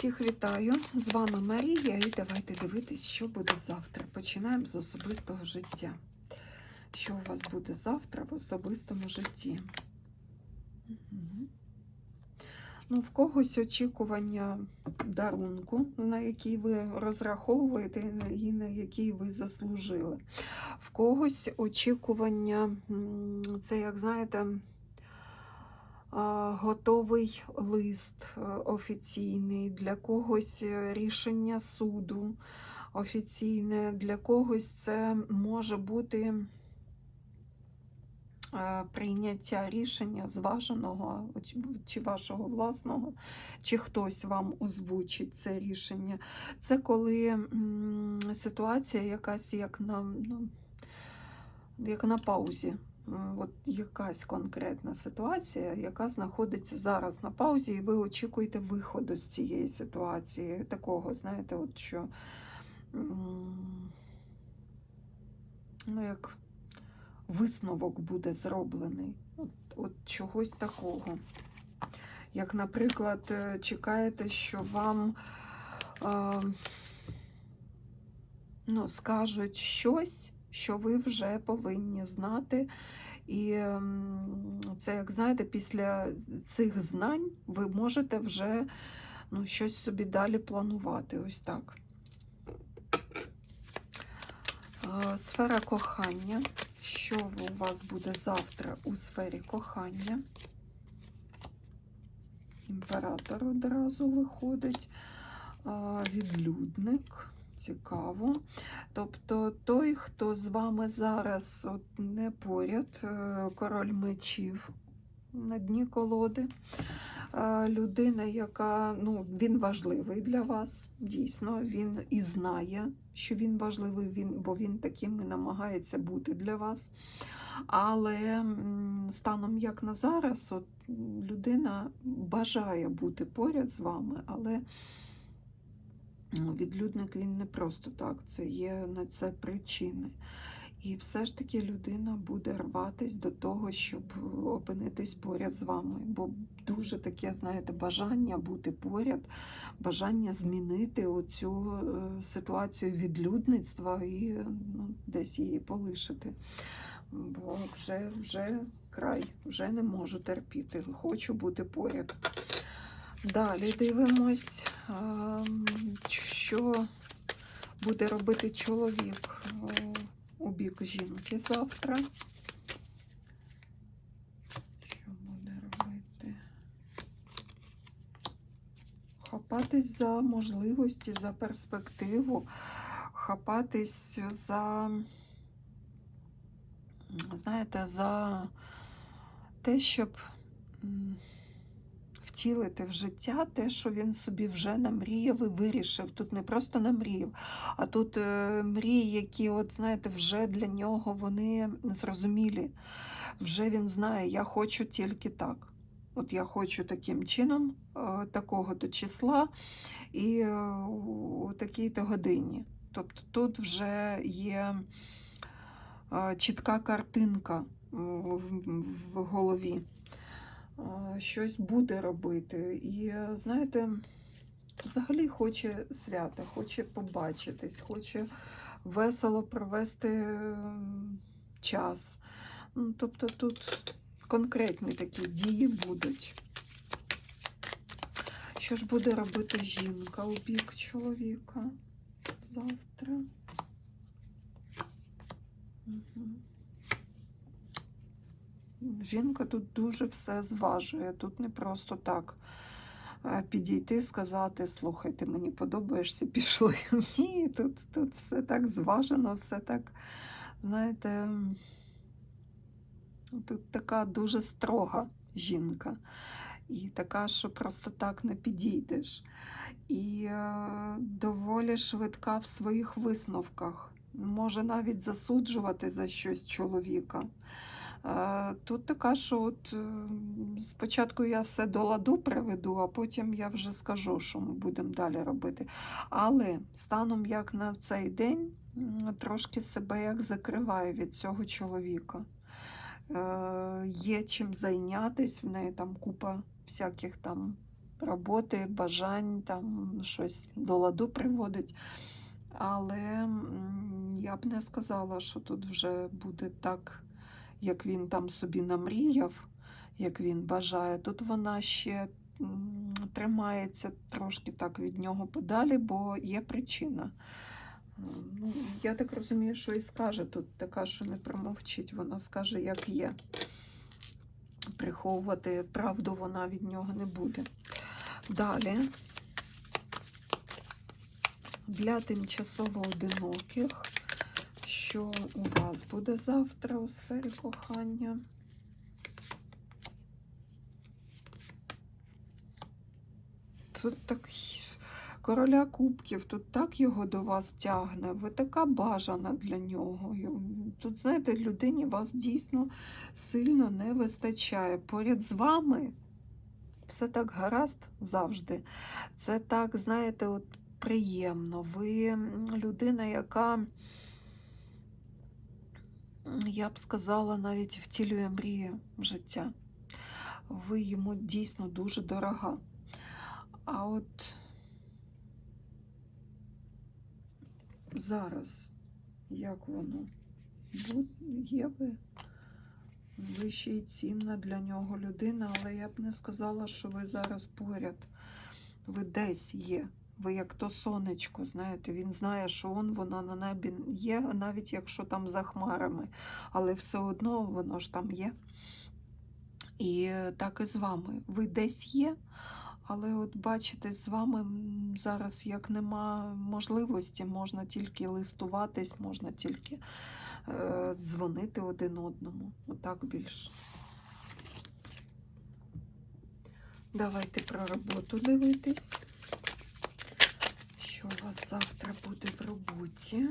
Всіх вітаю! З вами Марія, і давайте дивитись, що буде завтра. Починаємо з особистого життя. Що у вас буде завтра в особистому житті? Мгм. Ну, в когось очікування дарунку, на який ви розраховуєте і на який ви заслужили. В когось очікування, це, як знаєте, готовий лист е, офіційний, для когось е, рішення суду офіційне, для когось це може бути е, прийняття рішення зваженого чи- вашого власного, чи хтось вам озвучить це рішення. Це коли ситуація якась як на, ну, як на паузі. От якась конкретна ситуація, яка знаходиться зараз на паузі, і ви очікуєте виходу з цієї ситуації. Такого, знаєте, от що ну, як висновок буде зроблений. От, от чогось такого. Як, наприклад, е, чекаєте, що вам е, ну, скажуть щось, що ви вже повинні знати. І ем, це, як знаєте, після цих знань ви можете вже ну, щось собі далі планувати. Ось так. Сфера кохання. Що у вас буде завтра у сфері кохання? Імператор одразу виходить. Відлюдник. Цікаво. Тобто той, хто з вами зараз от не поряд, е, король мечів на дні колоди. Е, Людина, яка ну, він важливий для вас, дійсно, він і знає, що він важливий, він, бо він таким і намагається бути для вас. Але станом як на зараз, от, людина бажає бути поряд з вами, але Відлюдник він не просто так, це є на це причини. І все ж таки людина буде рватись до того, щоб опинитись поряд з вами. Бо дуже таке, знаєте, бажання бути поряд, бажання змінити оцю е, ситуацію відлюдництва і ну, десь її полишити. Бо вже, вже край, вже не можу терпіти, хочу бути поряд. Далі дивимось, ем, що буде робити чоловік е, у бік жінки завтра. Що буде робити? Хапатись за можливості, за перспективу, хапатись за, знаєте, за те, щоб. Втілити в життя те, що він собі вже намріяв і вирішив. Тут не просто намріяв, а тут е, мрії, які, от знаєте, вже для нього вони зрозумілі. Вже він знає, я хочу тільки так. От я хочу таким чином, е, такого-то числа і е, у такій-то годині. Тобто тут вже є чітка картинка в, голові щось буде робити. І, знаєте, взагалі хоче свята, хоче побачитись, хоче весело провести час. Ну, Тобто тут конкретні такі дії будуть. Що ж буде робити жінка у бік чоловіка завтра? Угу. Жінка тут дуже все зважує. Тут не просто так е, підійти, сказати, слухайте, мені подобаєшся, пішли. Ні, тут, тут все так зважено, все так, знаєте, тут така дуже строга жінка. І така, що просто так не підійдеш. І е, доволі швидка в своїх висновках. Може навіть засуджувати за щось чоловіка. Тут така, що от е, спочатку я все до ладу приведу, а потім я вже скажу, що ми будемо далі робити. Але станом як на цей день трошки себе як закриваю від цього чоловіка. Е, Є чим зайнятися, в неї там купа всяких там роботи, бажань, там щось до ладу приводить. Але я б не сказала, що тут вже буде так, як він там собі намріяв, як він бажає. Тут вона ще тримається трошки так від нього подалі, бо є причина. Ну, я так розумію, що і скаже тут така, що не промовчить, вона скаже, як є. Приховувати правду вона від нього не буде. Далі. Для тимчасово одиноких, що у вас буде завтра у сфері кохання? Тут так короля кубків, тут так його до вас тягне, ви така бажана для нього. Тут, знаєте, людині вас дійсно сильно не вистачає. Поряд з вами все так гаразд завжди. Це так, знаєте, от приємно. Ви людина, яка, я б сказала, навіть втілює мрії в життя. Ви йому дійсно дуже дорога. А от зараз, як воно? Є ви? Ви ще й цінна для нього людина, але я б не сказала, що ви зараз поряд. Ви десь є. Ви як то сонечко, знаєте, він знає, що он, вона на небі є, навіть якщо там за хмарами, але все одно воно ж там є. І так і з вами. Ви десь є, але от бачите, з вами зараз як нема можливості, можна тільки листуватись, можна тільки е, дзвонити один одному. Отак більше. Давайте про роботу дивитись. Що у вас завтра буде в роботі?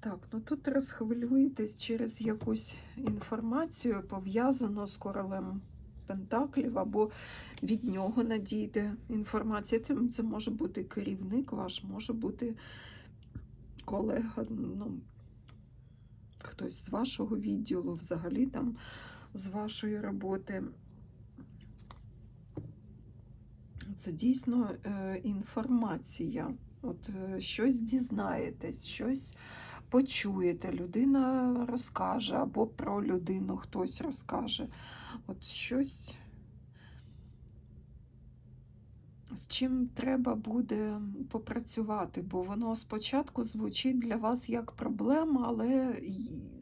Так, ну тут розхвилюєтесь через якусь інформацію, пов'язану з королем Пентаклів, або від нього надійде інформація. Це, може бути керівник ваш, може бути колега, ну, хтось з вашого відділу, взагалі там з вашої роботи. Це дійсно е, інформація. От е, щось дізнаєтесь, щось почуєте, людина розкаже, або про людину хтось розкаже. От щось, з чим треба буде попрацювати, бо воно спочатку звучить для вас як проблема, але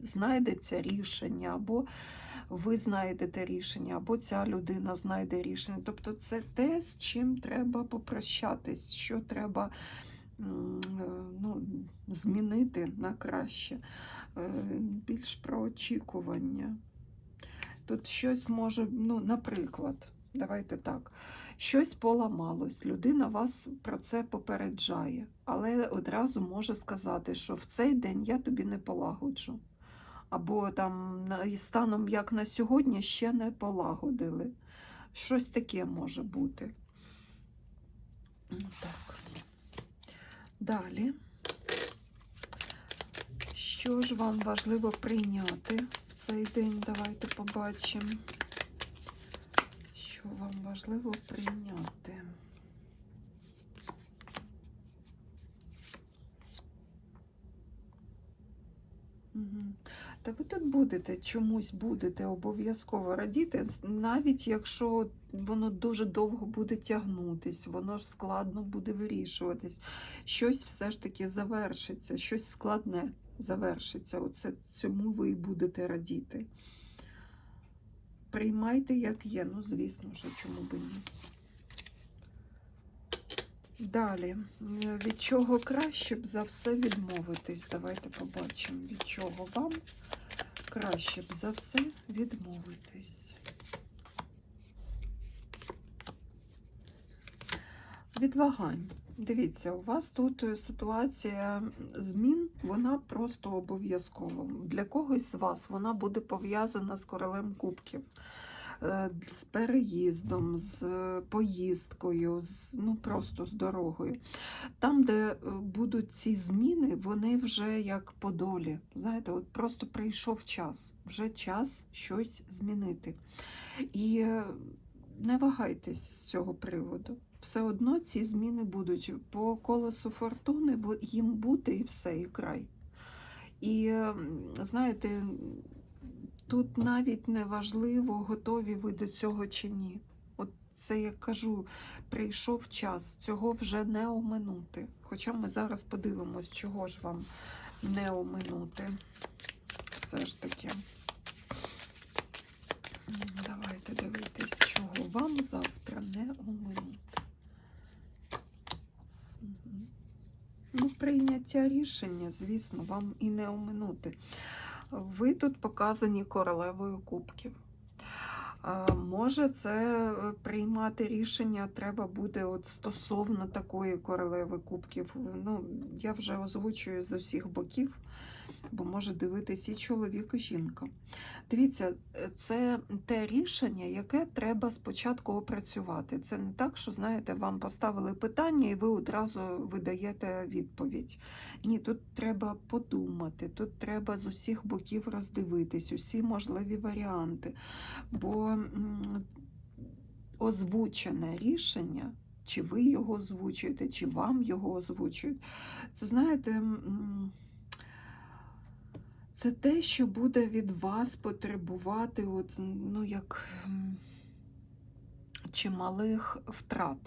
знайдеться рішення, або ви знайдете рішення, або ця людина знайде рішення. Тобто це те, з чим треба попрощатись, що треба е, ну, змінити на краще. Е, Більш про очікування. Тут щось може, ну, наприклад, давайте так, щось поламалось, людина вас про це попереджає, але одразу може сказати, що в цей день я тобі не полагоджу. Або там станом як на сьогодні ще не полагодили. Щось таке може бути. Так. Далі. Що ж вам важливо прийняти в цей день? Давайте побачимо. Що вам важливо прийняти? Мгм. Та ви тут будете чомусь будете обов'язково радіти, навіть якщо воно дуже довго буде тягнутись, воно ж складно буде вирішуватись. Щось все ж таки завершиться, щось складне завершиться. Оце цьому ви і будете радіти. Приймайте, як є. Ну, звісно, що чому би ні. Далі, від чого краще б за все відмовитись? Давайте побачимо, від чого вам краще б за все відмовитись. Від вагань. Дивіться, у вас тут ситуація змін, вона просто обов'язкова. Для когось з вас вона буде пов'язана з королем кубків. Е, з переїздом, з поїздкою, з, ну просто з дорогою. Там, де е, будуть ці зміни, вони вже як по долі. Знаєте, от просто прийшов час, вже час щось змінити. І е, не вагайтесь з цього приводу. Все одно ці зміни будуть по колесу фортуни, бо їм бути і все, і край. І знаєте, тут навіть не важливо, готові ви до цього чи ні. От це я кажу, прийшов час, цього вже не оминути. Хоча ми зараз подивимось, чого ж вам не оминути. Все ж таки. Давайте дивитись, чого вам завтра не оминути. Ну, прийняття рішення, звісно, вам і не оминути. Ви тут показані королевою кубків. Може, це е, приймати рішення треба буде от стосовно такої королеви кубків. Ну, я вже озвучую з усіх боків, бо може дивитись і чоловік, і жінка. Дивіться, е, це те рішення, яке треба спочатку опрацювати. Це не так, що знаєте, вам поставили питання, і ви одразу видаєте відповідь. Ні, тут треба подумати, тут треба з усіх боків роздивитись, усі можливі варіанти. Бо озвучене рішення, чи ви його озвучуєте, чи вам його озвучують, це знаєте. Це те, що буде від вас потребувати, от, ну, як чималих втрат.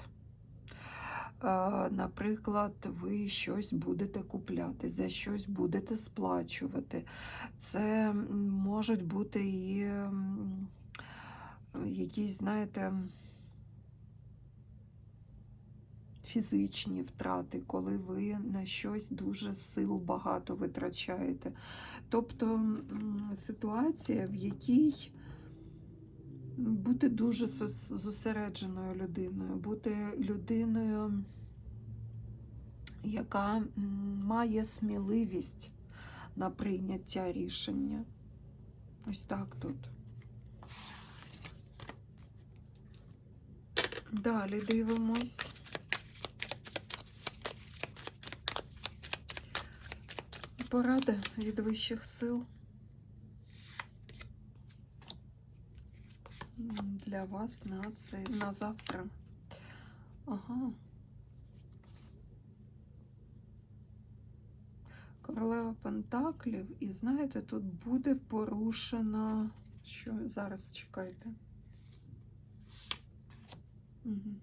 Е, Наприклад, ви щось будете купляти, за щось будете сплачувати. Це можуть бути і якісь, знаєте, фізичні втрати, коли ви на щось дуже сил багато витрачаєте. Тобто ситуація, в якій бути дуже зосередженою людиною, бути людиною, яка має сміливість на прийняття рішення. Ось так тут. Далі дивимось. Порада від вищих сил для вас на це на завтра. Ага. Королева Пентаклів, і знаєте, тут буде порушена. Що зараз чекайте. Угу.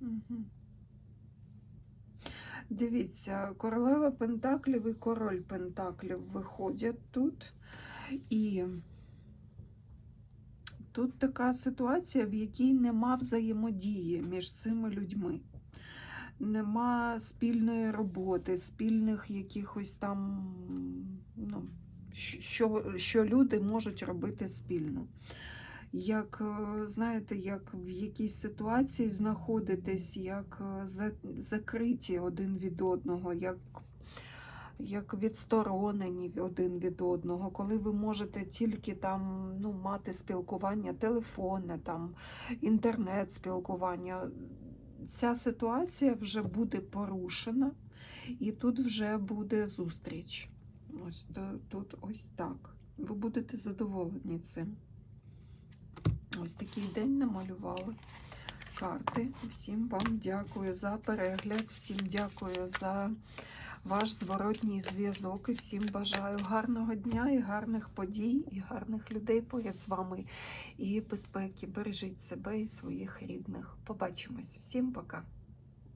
Угу. Дивіться, королева Пентаклів і король Пентаклів виходять тут. І тут така ситуація, в якій нема взаємодії між цими людьми. Нема спільної роботи, спільних якихось там, ну, що, що люди можуть робити спільно. Як, е, знаєте, як в якійсь ситуації знаходитесь, як е, за- закриті один від одного, як, як відсторонені один від одного, коли ви можете тільки там ну, мати спілкування телефонне, там, інтернет-спілкування. Ця ситуація вже буде порушена, і тут вже буде зустріч. Ось тут ось так. Ви будете задоволені цим. Ось такий день намалювали карти. Всім вам дякую за перегляд, всім дякую за ваш зворотній зв'язок і всім бажаю гарного дня і гарних подій, і гарних людей поряд з вами, і безпеки. Бережіть себе і своїх рідних. Побачимось. Всім пока!